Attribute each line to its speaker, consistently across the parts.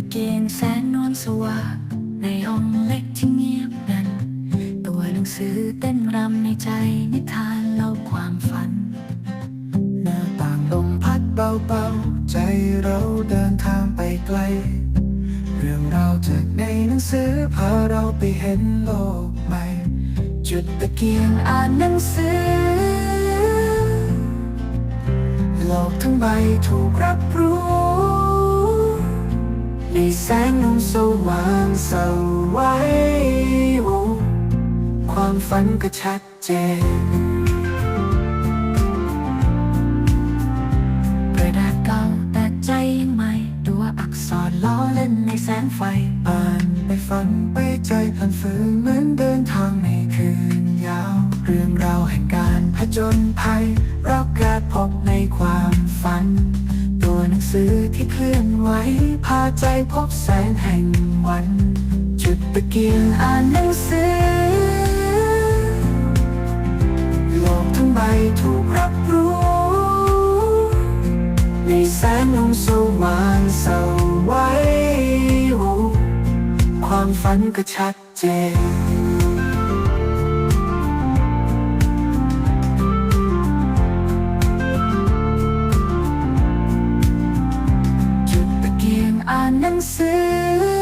Speaker 1: ะเกียงแสนนวลสว่างในห้องเล็กที่เงียบงันตัวหนังสือเต้นรำในใจนิทานเล่าความฝัน
Speaker 2: หน้าต่างลมพัดเบาๆ ใจเราเดินทางไปไกล เรื่องราวจากในหนังสือพาเราไปเห็นโลกใหม่ จุดตะเกียง
Speaker 1: อ่านหนังสือ
Speaker 2: โลกทั้งใบถูกรับรู้
Speaker 1: สงนวลสว่างสวัยโอ้
Speaker 2: ความฝันก็ชัดเจน
Speaker 1: กระดาษเก่าแต่ใจใหม่ตัวอักษรล้อเล่นในแสงไฟ
Speaker 2: อ่านไปฟังไปใจพันฝืนเหมือนเดินทางในคืนยาว เรื่องราวแห่งการผจญภัยเราเกิดพบในความฝัน ตัวหนังสือที่เคลื่อนไหว ใจพบแสงแห่งวัน จุดตะเกียง
Speaker 1: อ่านหนังสือ
Speaker 2: โลกทั้งใบถูกรับรู้ ในแสงนงสว่างสวัยความฝันก็ชัดเจน
Speaker 1: สือ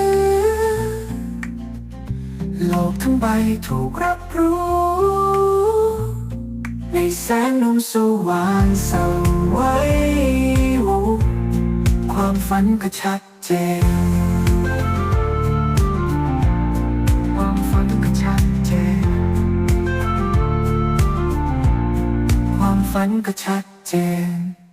Speaker 2: โลกทั้งใบถูกรับรู้ ในแสงนงสว่างสวัยโอ้ความฝันก็ชัดเจน ความฝันก็ชัดเจน ความฝันก็ชัดเจน